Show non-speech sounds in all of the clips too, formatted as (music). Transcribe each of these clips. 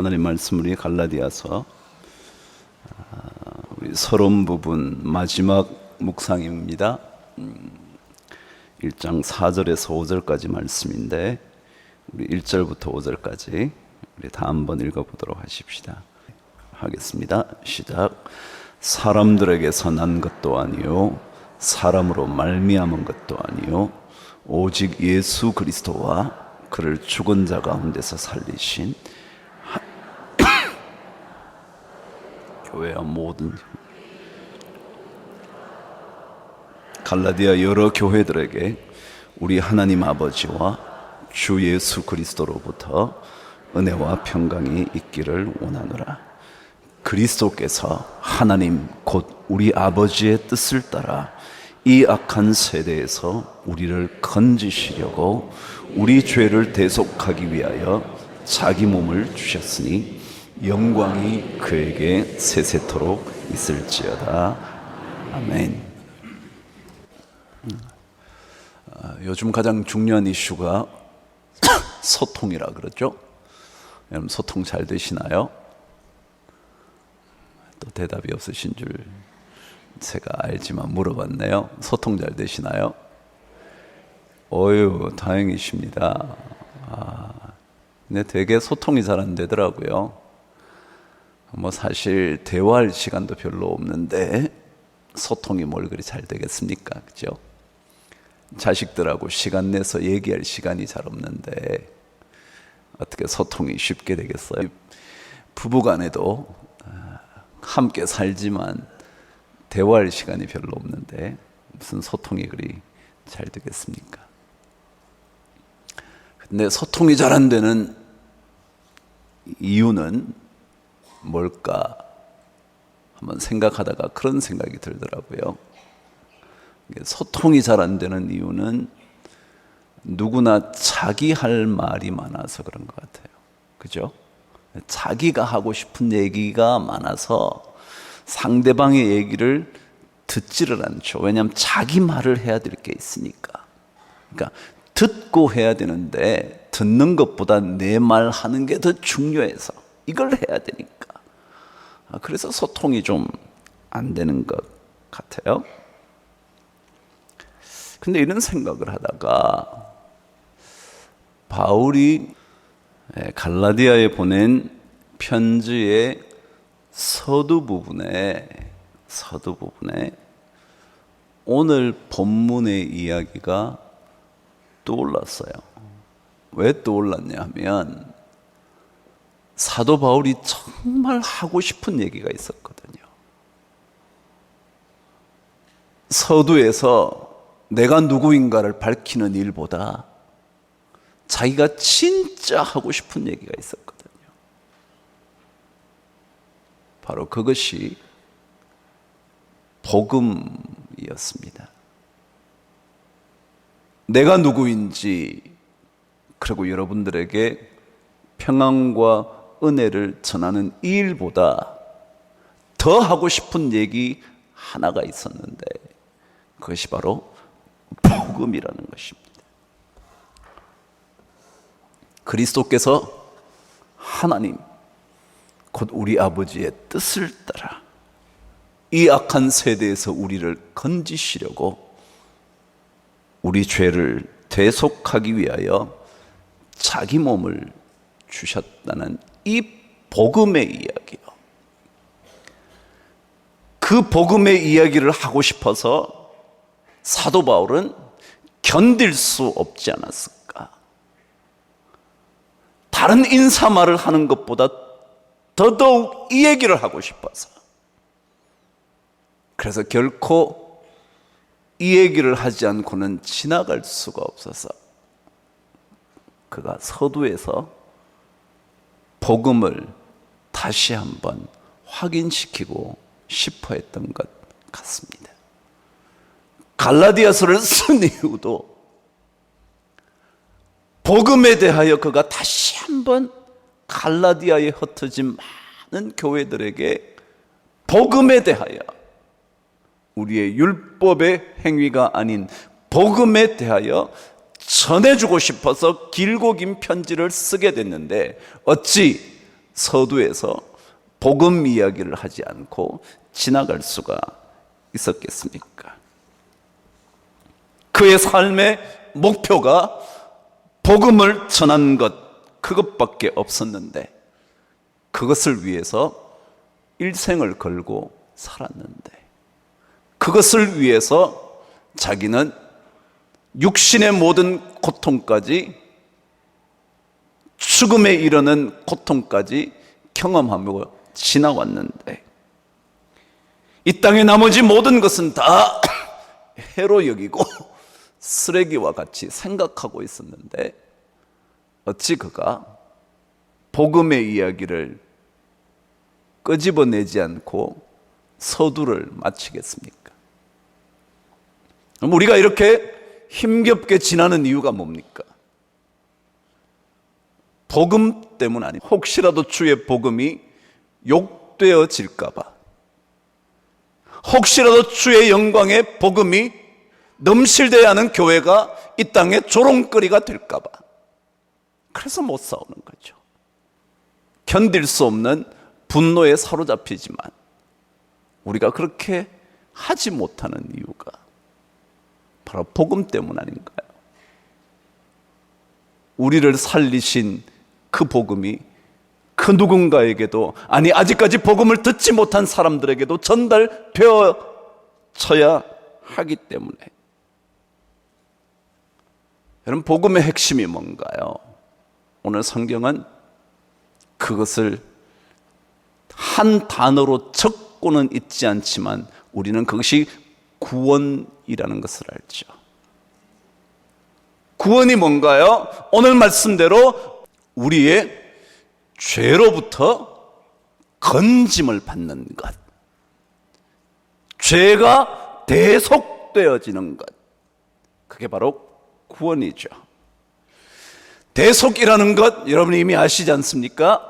하나님 말씀 우리 갈라디아서 아, 우리 서론 부분 마지막 묵상입니다. 음, 1장 4절에서 5절까지 말씀인데 우리 1절부터 5절까지 우리 다 한번 읽어보도록 하십시다. 하겠습니다. 시작. 사람들에게서 난 것도 아니요 사람으로 말미암은 것도 아니요 오직 예수 그리스도와 그를 죽은 자 가운데서 살리신 교회와 모든 갈라디아 여러 교회들에게 우리 하나님 아버지와 주 예수 그리스도로부터 은혜와 평강이 있기를 원하노라. 그리스도께서 하나님 곧 우리 아버지의 뜻을 따라 이 악한 세대에서 우리를 건지시려고 우리 죄를 대속하기 위하여 자기 몸을 주셨으니 영광이 그에게 세세토록 있을지어다. 아멘. 아, 요즘 가장 중요한 이슈가 (coughs) 소통이라 그러죠. 여러분 소통 잘 되시나요? 또 대답이 없으신 줄 제가 알지만 물어봤네요. 소통 잘 되시나요? 어유 다행이십니다. 아, 근데 되게 소통이 잘 안 되더라고요. 뭐 사실 대화할 시간도 별로 없는데 소통이 뭘 그리 잘 되겠습니까? 그죠? 자식들하고 시간 내서 얘기할 시간이 잘 없는데 어떻게 소통이 쉽게 되겠어요? 부부 간에도 아, 함께 살지만 대화할 시간이 별로 없는데 무슨 소통이 그리 잘 되겠습니까? 근데 소통이 잘 안 되는 이유는 뭘까? 한번 생각하다가 그런 생각이 들더라고요. 소통이 잘 안 되는 이유는 누구나 자기 할 말이 많아서 그런 것 같아요. 그죠? 자기가 하고 싶은 얘기가 많아서 상대방의 얘기를 듣지를 않죠. 왜냐하면 자기 말을 해야 될 게 있으니까. 그러니까 듣고 해야 되는데 듣는 것보다 내 말 하는 게 더 중요해서 이걸 해야 되니까. 아, 그래서 소통이 좀 안 되는 것 같아요. 근데 이런 생각을 하다가 바울이 예, 갈라디아에 보낸 편지의 서두 부분에 서두 부분에 오늘 본문의 이야기가 떠올랐어요. 왜 떠올랐냐 하면 사도 바울이 정말 하고 싶은 얘기가 있었거든요. 서두에서 내가 누구인가를 밝히는 일보다 자기가 진짜 하고 싶은 얘기가 있었거든요. 바로 그것이 복음이었습니다. 내가 누구인지 그리고 여러분들에게 평안과 은혜를 전하는 이 일보다 더 하고 싶은 얘기 하나가 있었는데 그것이 바로 복음이라는 것입니다. 그리스도께서 하나님, 곧 우리 아버지의 뜻을 따라 이 악한 세대에서 우리를 건지시려고 우리 죄를 대속하기 위하여 자기 몸을 주셨다는 이 복음의 이야기요. 그 복음의 이야기를 하고 싶어서 사도 바울은 견딜 수 없지 않았을까? 다른 인사말을 하는 것보다 더더욱 이 얘기를 하고 싶어서. 그래서 결코 이 얘기를 하지 않고는 지나갈 수가 없어서 그가 서두에서 복음을 다시 한번 확인시키고 싶어 했던 것 같습니다. 갈라디아서를 (laughs) 쓴 이유도 복음에 대하여 그가 다시 한번 갈라디아에 흩어진 많은 교회들에게 복음에 대하여 우리의 율법의 행위가 아닌 복음에 대하여 전해주고 싶어서 길고 긴 편지를 쓰게 됐는데 어찌 서두에서 복음 이야기를 하지 않고 지나갈 수가 있었겠습니까? 그의 삶의 목표가 복음을 전하는 것, 그것밖에 없었는데, 그것을 위해서 일생을 걸고 살았는데, 그것을 위해서 자기는 육신의 모든 고통까지 죽음에 이르는 고통까지 경험하며 지나왔는데 이 땅의 나머지 모든 것은 다 (clears throat) 해로 여기고 (clears throat) 쓰레기와 같이 생각하고 있었는데 어찌 그가 복음의 이야기를 끄집어내지 않고 서두를 마치겠습니까? 우리가 이렇게 힘겹게 지나는 이유가 뭡니까? 복음 때문 아니 혹시라도 주의 복음이 욕되어질까봐 혹시라도 주의 영광의 복음이 넘실대야 하는 교회가 이 땅에 조롱거리가 될까봐 그래서 못 싸우는 거죠. 견딜 수 없는 분노에 사로잡히지만 우리가 그렇게 하지 못하는 이유가 바로 복음 때문 아닌가요? 우리를 살리신 그 복음이 그 누군가에게도 아니 아직까지 복음을 듣지 못한 사람들에게도 전달되어져야 하기 때문에 여러분 복음의 핵심이 뭔가요? 오늘 성경은 그것을 한 단어로 적고는 있지 않지만 우리는 그것이 구원 이라는 것을 알죠. 구원이 뭔가요? 오늘 말씀대로 우리의 죄로부터 건짐을 받는 것. 죄가 대속되어지는 것. 그게 바로 구원이죠. 대속이라는 것 여러분이 이미 아시지 않습니까?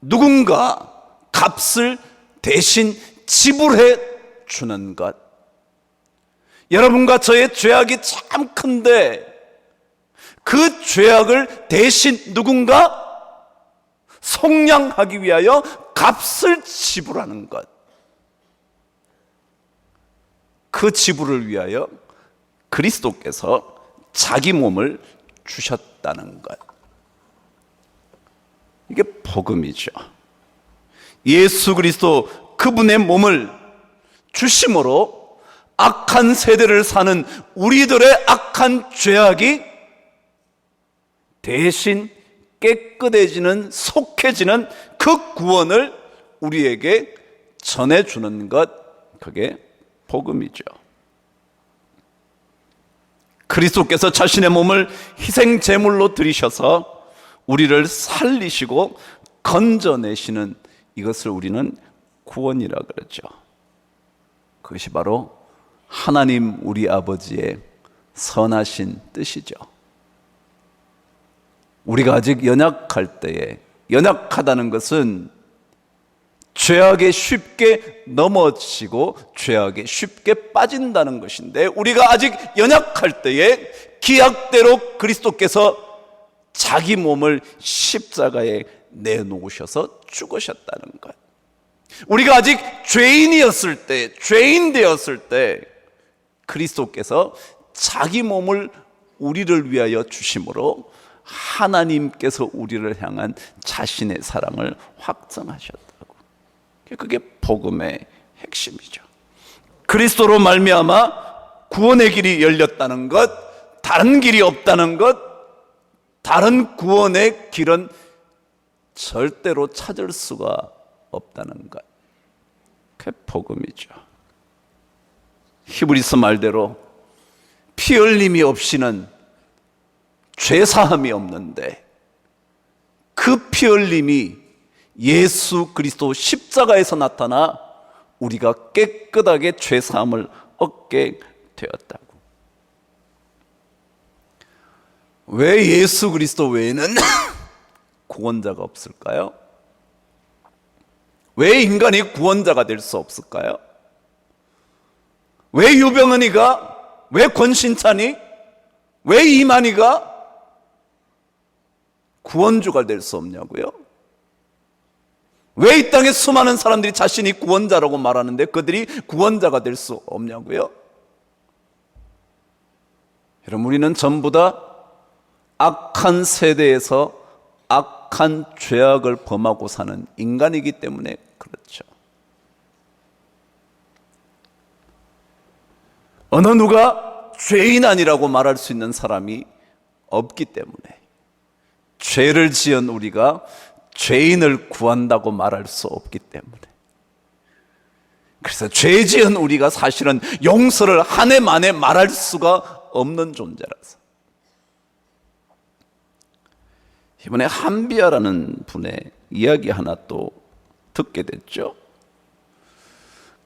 누군가 값을 대신 지불해 주는 것. 여러분과 저의 죄악이 참 큰데 그 죄악을 대신 누군가 속량하기 위하여 값을 지불하는 것. 그 지불을 위하여 그리스도께서 자기 몸을 주셨다는 것. 이게 복음이죠. 예수 그리스도 그분의 몸을 주심으로 악한 세대를 사는 우리들의 악한 죄악이 대신 깨끗해지는 속해지는 그 구원을 우리에게 전해주는 것, 그게 복음이죠. 그리스도께서 자신의 몸을 희생 제물로 드리셔서 우리를 살리시고 건져내시는 이것을 우리는 구원이라 그러죠. 그것이 바로 하나님 우리 아버지의 선하신 뜻이죠. 우리가 아직 연약할 때에 연약하다는 것은 죄악에 쉽게 넘어지고 죄악에 쉽게 빠진다는 것인데 우리가 아직 연약할 때에 기약대로 그리스도께서 자기 몸을 십자가에 내놓으셔서 죽으셨다는 것. 우리가 아직 죄인이었을 때, 죄인 되었을 때 그리스도께서 자기 몸을 우리를 위하여 주심으로 하나님께서 우리를 향한 자신의 사랑을 확정하셨다고. 그게 복음의 핵심이죠. 그리스도로 말미암아 구원의 길이 열렸다는 것, 다른 길이 없다는 것, 다른 구원의 길은 절대로 찾을 수가 없다는 것. 그게 복음이죠. 히브리서 말대로 피 흘림이 없이는 죄 사함이 없는데 그 피 흘림이 예수 그리스도 십자가에서 나타나 우리가 깨끗하게 죄 사함을 얻게 되었다고. 왜 예수 그리스도 외에는 (coughs) 구원자가 없을까요? 왜 인간이 구원자가 될 수 없을까요? 왜 유병은이가, 왜 권신찬이, 왜 이만희가 구원주가 될 수 없냐고요? 왜 이 땅에 수많은 사람들이 자신이 구원자라고 말하는데 그들이 구원자가 될 수 없냐고요? 여러분, 우리는 전부 다 악한 세대에서 악한 죄악을 범하고 사는 인간이기 때문에 그렇죠. 어느 누가 죄인 아니라고 말할 수 있는 사람이 없기 때문에 죄를 지은 우리가 죄인을 구한다고 말할 수 없기 때문에 그래서 죄 지은 우리가 사실은 용서를 한 해 만에 말할 수가 없는 존재라서 이번에 한비아라는 분의 이야기 하나 또 듣게 됐죠.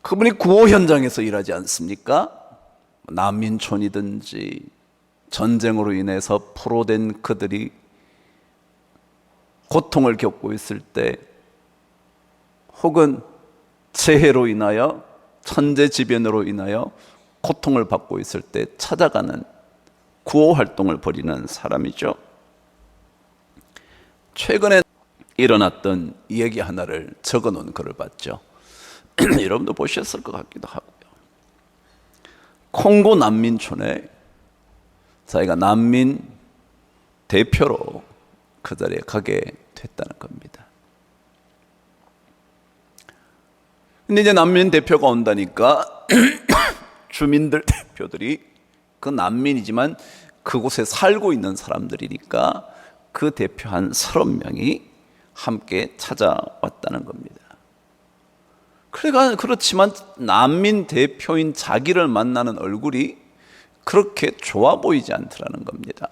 그분이 구호 현장에서 일하지 않습니까? 난민촌이든지 전쟁으로 인해서 포로된 그들이 고통을 겪고 있을 때 혹은 재해로 인하여 천재지변으로 인하여 고통을 받고 있을 때 찾아가는 구호 활동을 벌이는 사람이죠. 최근에 일어났던 얘기 하나를 적어 놓은 글을 봤죠. (clears throat) 여러분도 보셨을 것 같기도 하고요. 콩고 난민촌에 자기가 난민 대표로 그 자리에 가게 됐다는 겁니다. 근데 이제 난민 대표가 온다니까 (coughs) 주민들 대표들이 그 난민이지만 그곳에 살고 있는 사람들이니까 그 대표 한 서른 명이 함께 찾아왔다는 겁니다. 그러니까 그렇지만 난민 대표인 자기를 만나는 얼굴이 그렇게 좋아 보이지 않더라는 겁니다.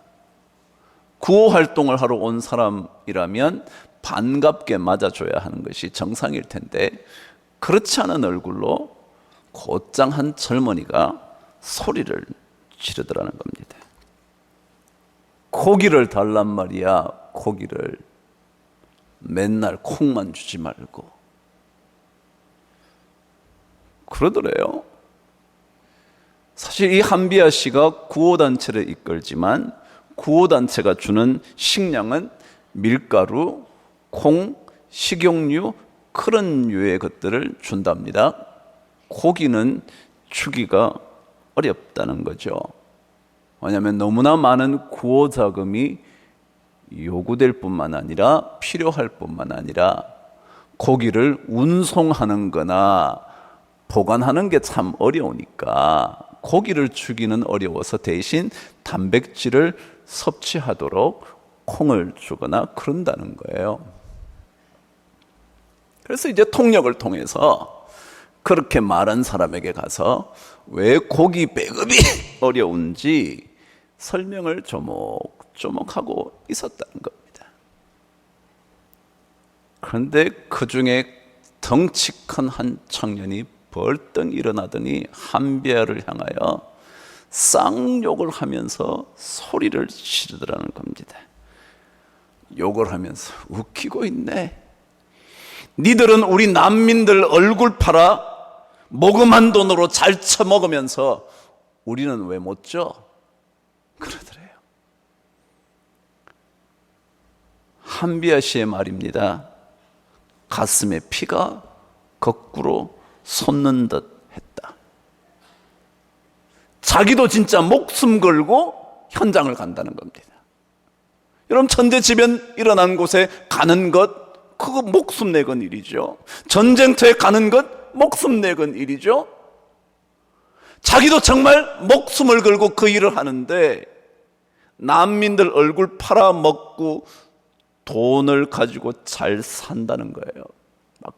구호 활동을 하러 온 사람이라면 반갑게 맞아줘야 하는 것이 정상일 텐데 그렇지 않은 얼굴로 곧장 한 젊은이가 소리를 지르더라는 겁니다. 고기를 달란 말이야, 고기를. 맨날 콩만 주지 말고. 그러더래요. 사실 이 한비아 씨가 구호단체를 이끌지만 구호단체가 주는 식량은 밀가루, 콩, 식용유, 그런 류의 것들을 준답니다. 고기는 주기가 어렵다는 거죠. 왜냐하면 너무나 많은 구호 자금이 요구될 뿐만 아니라 필요할 뿐만 아니라 고기를 운송하는 거나 보관하는 게 참 어려우니까 고기를 주기는 어려워서 대신 단백질을 섭취하도록 콩을 주거나 그런다는 거예요. 그래서 이제 통역을 통해서 그렇게 말한 사람에게 가서 왜 고기 배급이 (laughs) 어려운지 설명을 조목조목하고 있었다는 겁니다. 그런데 그 중에 덩치 큰 한 청년이 벌떡 일어나더니 한비아를 향하여 쌍욕을 하면서 소리를 지르더라는 겁니다. 욕을 하면서 웃기고 있네. 니들은 우리 난민들 얼굴 팔아 모금한 돈으로 잘 처먹으면서 우리는 왜 못 줘? 그러더래요. 한비아 씨의 말입니다. 가슴에 피가 거꾸로 솟는 듯 했다. 자기도 진짜 목숨 걸고 현장을 간다는 겁니다. 여러분, 천재지변 일어난 곳에 가는 것, 그거 목숨 내건 일이죠. 전쟁터에 가는 것, 목숨 내건 일이죠. 자기도 정말 목숨을 걸고 그 일을 하는데, 난민들 얼굴 팔아먹고 돈을 가지고 잘 산다는 거예요.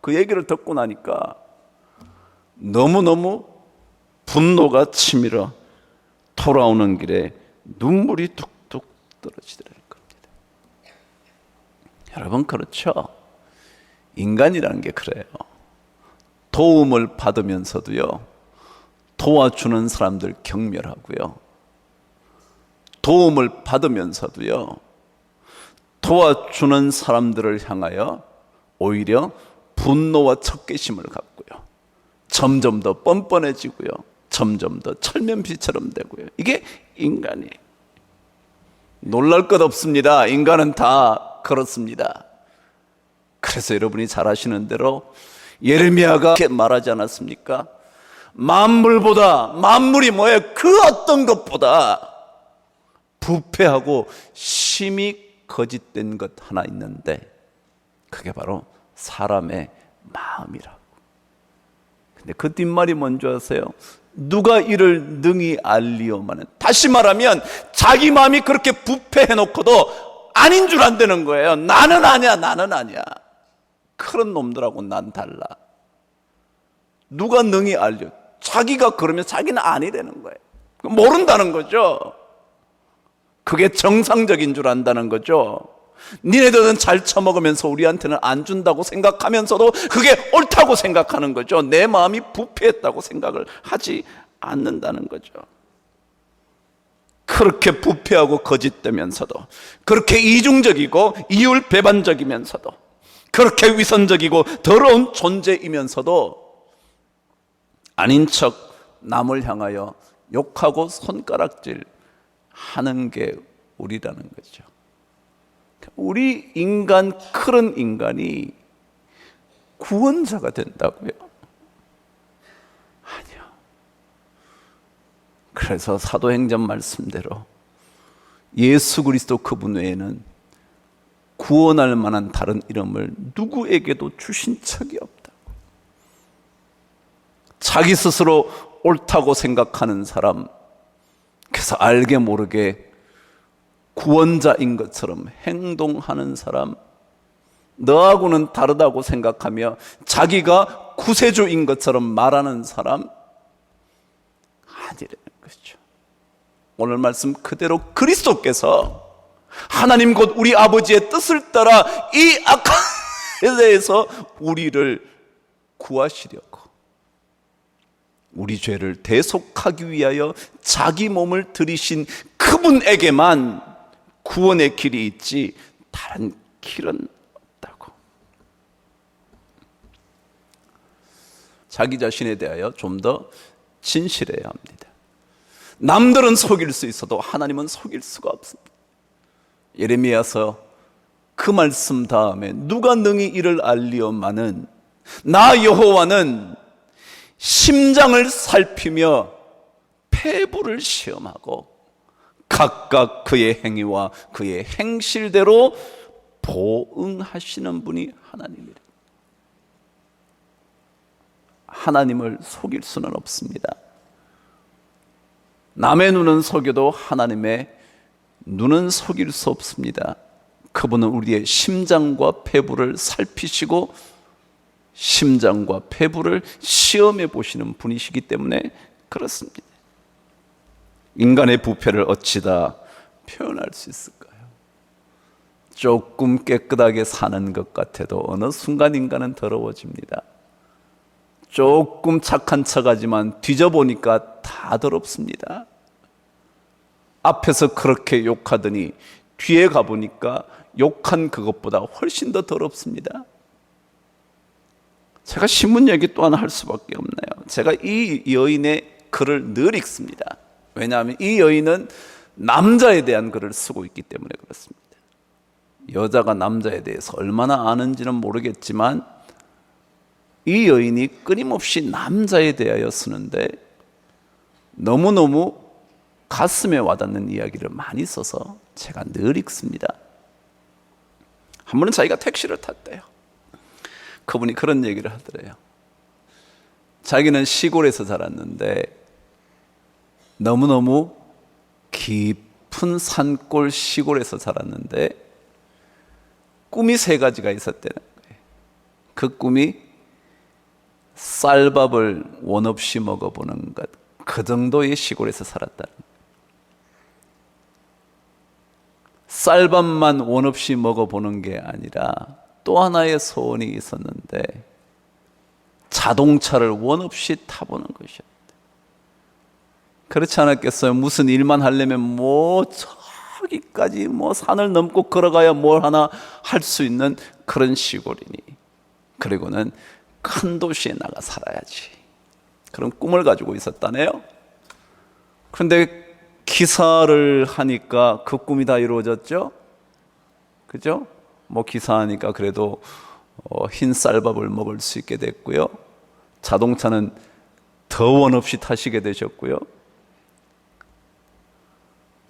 그 얘기를 듣고 나니까 너무너무 분노가 치밀어 돌아오는 길에 눈물이 뚝뚝 떨어지더라는 겁니다. 여러분, 그렇죠? 인간이라는 게 그래요. 도움을 받으면서도요, 도와주는 사람들 경멸하고요. 도움을 받으면서도요, 도와주는 사람들을 향하여 오히려 분노와 척개심을 갖고요. 점점 더 뻔뻔해지고요. 점점 더 철면피처럼 되고요. 이게 인간이 놀랄 것 없습니다. 인간은 다 그렇습니다. 그래 그래서 여러분이 잘 아시는 대로 예레미야가 이렇게 말하지 않았습니까? 만물보다 만물이 뭐예요? 그 어떤 것보다 부패하고 심히 거짓된 것 하나 있는데 그게 바로 사람의 마음이라고. 근데 그 뒷말이 뭔지 아세요? 누가 이를 능히 알리오마는 다시 말하면 자기 마음이 그렇게 부패해 놓고도 아닌 줄 안 되는 거예요. 나는 아니야, 나는 아니야. 그런 놈들하고 난 달라. 누가 능히 알려? 자기가 그러면 자기는 아니라는 거예요. 모른다는 거죠. 그게 정상적인 줄 안다는 거죠. 니네들은 잘 처먹으면서 우리한테는 안 준다고 생각하면서도 그게 옳다고 생각하는 거죠. 내 마음이 부패했다고 생각을 하지 않는다는 거죠. 그렇게 부패하고 거짓되면서도 그렇게 이중적이고 이율 배반적이면서도 그렇게 위선적이고 더러운 존재이면서도 아닌 척 남을 향하여 욕하고 손가락질 하는 게 우리라는 거죠. 우리 인간, 그런 인간이 구원자가 된다고요? 아니요. 그래서 사도행전 말씀대로 예수 그리스도 그분 외에는 구원할 만한 다른 이름을 누구에게도 주신 적이 없다고. 자기 스스로 옳다고 생각하는 사람, 그래서 알게 모르게 구원자인 것처럼 행동하는 사람, 너하고는 다르다고 생각하며 자기가 구세주인 것처럼 말하는 사람, 아니라는 거죠. 오늘 말씀 그대로 그리스도께서 하나님 곧 우리 아버지의 뜻을 따라 이 악함에 대해서 우리를 구하시려고 우리 죄를 대속하기 위하여 자기 몸을 들이신 그분에게만 구원의 길이 있지 다른 길은 없다고. 자기 자신에 대하여 좀 더 진실해야 합니다. 남들은 속일 수 있어도 하나님은 속일 수가 없습니다. 예레미야서 그 말씀 다음에 누가 능히 이를 알리오마는 나 여호와는 심장을 살피며 폐부를 시험하고 각각 그의 행위와 그의 행실대로 보응하시는 분이 하나님이래. 하나님을 속일 수는 없습니다. 남의 눈은 속여도 하나님의 눈은 속일 수 없습니다. 그분은 우리의 심장과 폐부를 살피시고 심장과 폐부를 시험해 보시는 분이시기 때문에 그렇습니다. 인간의 부패를 어찌다 표현할 수 있을까요? 조금 깨끗하게 사는 것 같아도 어느 순간 인간은 더러워집니다. 조금 착한 척하지만 뒤져보니까 다 더럽습니다. 앞에서 그렇게 욕하더니 뒤에 가보니까 욕한 그것보다 훨씬 더 더럽습니다. 제가 신문 얘기 또한 할 수밖에 없네요. 제가 이 여인의 글을 늘 읽습니다. 왜냐하면 이 여인은 남자에 대한 글을 쓰고 있기 때문에 그렇습니다. 여자가 남자에 대해서 얼마나 아는지는 모르겠지만 이 여인이 끊임없이 남자에 대하여 쓰는데 너무너무 가슴에 와닿는 이야기를 많이 써서 제가 늘 읽습니다. 한 번은 자기가 택시를 탔대요. 그분이 그런 얘기를 하더래요. 자기는 시골에서 자랐는데 너무너무 깊은 산골 시골에서 자랐는데 꿈이 세 가지가 있었다는 거예요. 그 꿈이 쌀밥을 원 없이 먹어보는 것. 그 정도의 시골에서 살았다는 거예요. 쌀밥만 원 없이 먹어보는 게 아니라 또 하나의 소원이 있었는데 자동차를 원 없이 타보는 것이었다. 그렇지 않았겠어요? 무슨 일만 하려면 뭐 저기까지 뭐 산을 넘고 걸어가야 뭘 하나 할 수 있는 그런 시골이니. 그리고는 큰 도시에 나가 살아야지. 그런 꿈을 가지고 있었다네요. 그런데 기사를 하니까 그 꿈이 다 이루어졌죠? 그죠? 뭐 기사하니까 그래도 어, 흰 쌀밥을 먹을 수 있게 됐고요. 자동차는 더원 없이 타시게 되셨고요.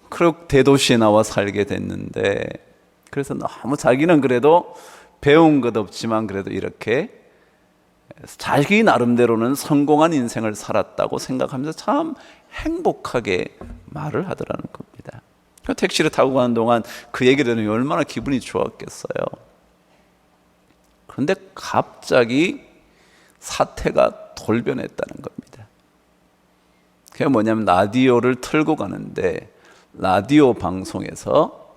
그리고 대도시에 나와 살게 됐는데 그래서 너무 자기는 그래도 배운 것 없지만 그래도 이렇게 자기 나름대로는 성공한 인생을 살았다고 생각하면서 참 행복하게 말을 하더라는 겁니다. 그 택시를 타고 가는 동안 그 얘기를 들으면 얼마나 기분이 좋았겠어요. 그런데 갑자기 사태가 돌변했다는 겁니다. 그게 뭐냐면 라디오를 틀고 가는데 라디오 방송에서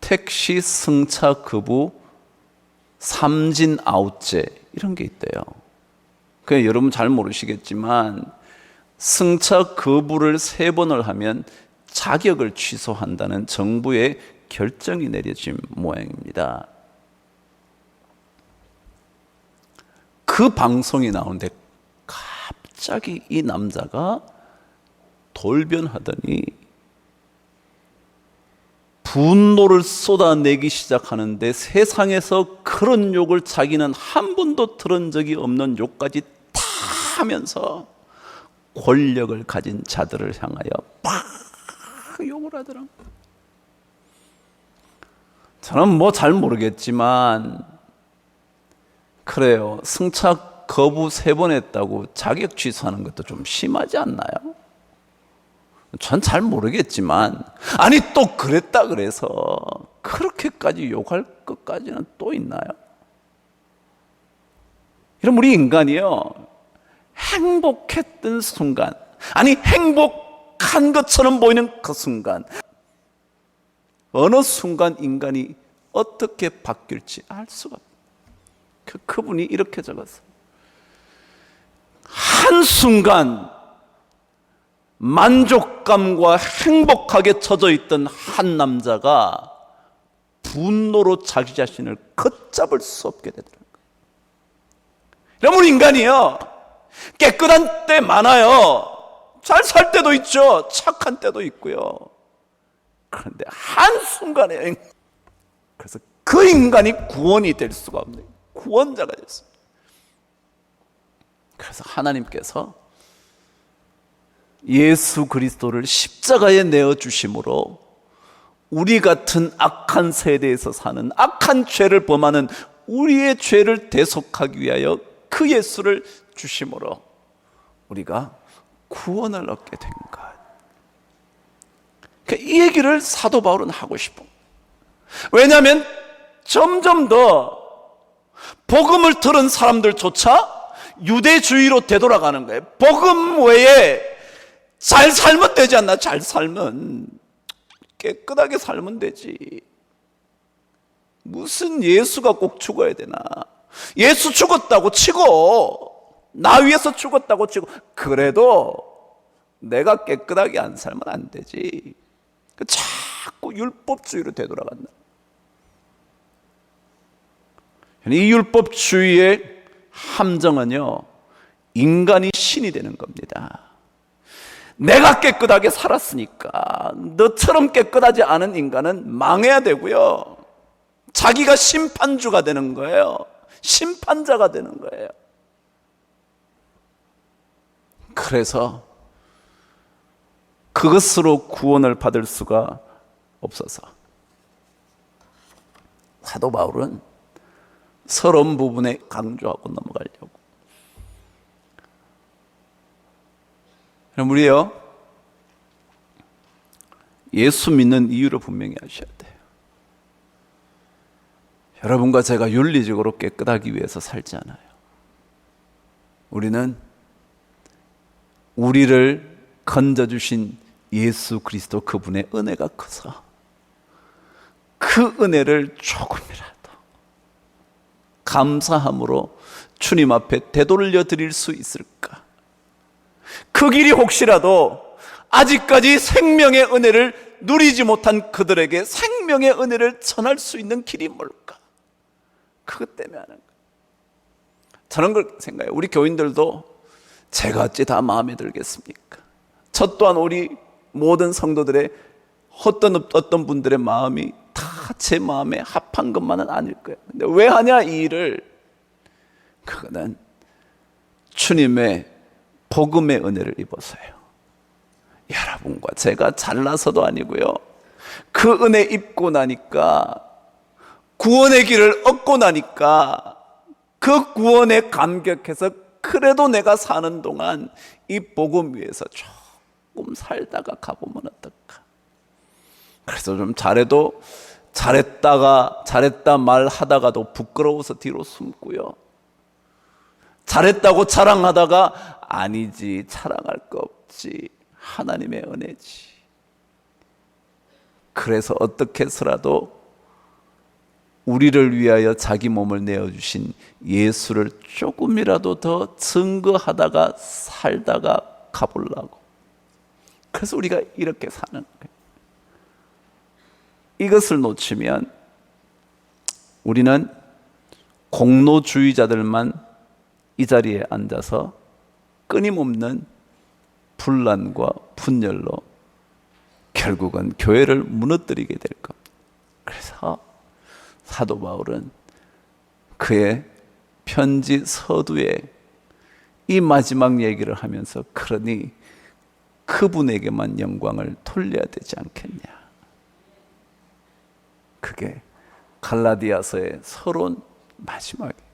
택시 승차 거부 삼진 아웃제 이런 게 있대요. 그 여러분 잘 모르시겠지만 승차 거부를 세 번을 하면 자격을 취소한다는 정부의 결정이 내려진 모양입니다. 그 방송이 나오는데 갑자기 이 남자가 돌변하더니 분노를 쏟아내기 시작하는데 세상에서 그런 욕을 자기는 한 번도 들은 적이 없는 욕까지 다 하면서 권력을 가진 자들을 향하여 막 욕을 하더라. 저는 뭐 잘 모르겠지만 그래요. 승차 거부 세 번 했다고 자격 취소하는 것도 좀 심하지 않나요? 전 잘 모르겠지만 아니 또 그랬다 그래서 그렇게까지 욕할 것까지는 또 있나요? 이런 우리 인간이요 행복했던 순간 아니 행복한 것처럼 보이는 그 순간 어느 순간 인간이 어떻게 바뀔지 알 수가 없어요. 그, 그분이 이렇게 적었어요. 한순간 만족감과 행복하게 젖어 있던 한 남자가 분노로 자기 자신을 걷잡을 수 없게 되더라고요. 여러분 인간이요 깨끗한 때 많아요. 잘 살 때도 있죠. 착한 때도 있고요. 그런데 한순간에 그래서 그 인간이 구원이 될 수가 없네요. 구원자가 됐어요. 그래서 하나님께서 예수 그리스도를 십자가에 내어 주심으로 우리 같은 악한 세대에서 사는 악한 죄를 범하는 우리의 죄를 대속하기 위하여 그 예수를 주심으로 우리가 구원을 얻게 된 것. 그러니까 이 얘기를 사도 바울은 하고 싶어. 왜냐하면 점점 더 복음을 들은 사람들조차 유대주의로 되돌아가는 거예요. 복음 외에 잘 살면 되지 않나? 잘 살면 깨끗하게 살면 되지. 무슨 예수가 꼭 죽어야 되나? 예수 죽었다고 치고 나 위해서 죽었다고 치고 그래도 내가 깨끗하게 안 살면 안 되지. 그 자꾸 율법주의로 되돌아간다. 이 율법주의의 함정은요, 인간이 신이 되는 겁니다. 내가 깨끗하게 살았으니까 너처럼 깨끗하지 않은 인간은 망해야 되고요. 자기가 심판주가 되는 거예요. 심판자가 되는 거예요. 그래서 그것으로 구원을 받을 수가 없어서 사도 바울은 서론 부분에 강조하고 넘어가려고. 그럼 우리요, 예수 믿는 이유를 분명히 아셔야 돼요. 여러분과 제가 윤리적으로 깨끗하기 위해서 살지 않아요. 우리는 우리를 건져주신 예수 그리스도 그분의 은혜가 커서 그 은혜를 조금이라도 감사함으로 주님 앞에 되돌려 드릴 수 있을까? 그 길이 혹시라도 아직까지 생명의 은혜를 누리지 못한 그들에게 생명의 은혜를 전할 수 있는 길이 뭘까? 그것 때문에 하는 거예요. 저는 그 생각해요. 우리 교인들도 제가 어찌 다 마음에 들겠습니까? 저 또한 우리 모든 성도들의 어떤 어떤 분들의 마음이 다다제 마음에 합한 것만은 아닐 거예요. 근데 왜 하냐 이 일을 그거는 주님의 복음의 은혜를 입어서요. 여러분과 제가 잘나서도 아니고요. 그 은혜 입고 나니까 구원의 길을 얻고 나니까 그 구원에 감격해서 그래도 내가 사는 동안 이 복음 위에서 조금 살다가 가보면 어떨까? 그래서 좀 잘해도 잘했다가 잘했다 말 하다가도 부끄러워서 뒤로 숨고요. 잘했다고 자랑하다가 아니지 자랑할 거 없지 하나님의 은혜지. 그래서 어떻게 해서라도 우리를 위하여 자기 몸을 내어주신 예수를 조금이라도 더 증거하다가 살다가 가보려고. 그래서 우리가 이렇게 사는 거예요. 이것을 놓치면 우리는 공로주의자들만 이 자리에 앉아서 끊임없는 분란과 분열로 결국은 교회를 무너뜨리게 될 겁니다. 그래서 사도 바울은 그의 편지 서두에 이 마지막 얘기를 하면서 그러니 그분에게만 영광을 돌려야 되지 않겠냐. 그게 갈라디아서의 서론 마지막이에요.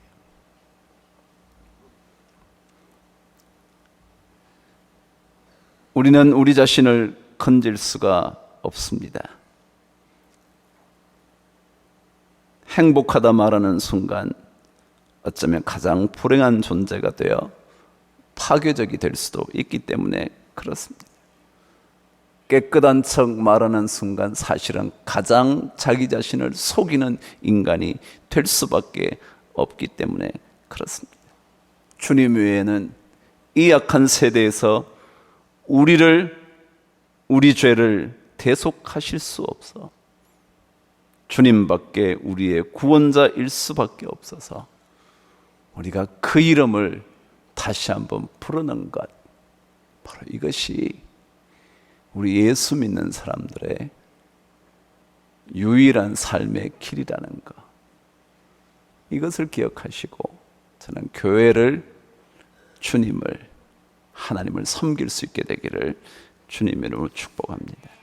우리는 우리 자신을 건질 수가 없습니다. 행복하다 말하는 순간 어쩌면 가장 불행한 존재가 되어 파괴적이 될 수도 있기 때문에 그렇습니다. 깨끗한 척 말하는 순간 사실은 가장 자기 자신을 속이는 인간이 될 수밖에 없기 때문에 그렇습니다. 주님 외에는 이 약한 세대에서 우리를 우리 죄를 대속하실 수 없어. 주님밖에 우리의 구원자일 수밖에 없어서 우리가 그 이름을 다시 한번 부르는 것 바로 이것이 우리 예수 믿는 사람들의 유일한 삶의 길이라는 것. 이것을 기억하시고 저는 교회를 주님을 하나님을 섬길 수 있게 되기를 주님의 이름으로 축복합니다.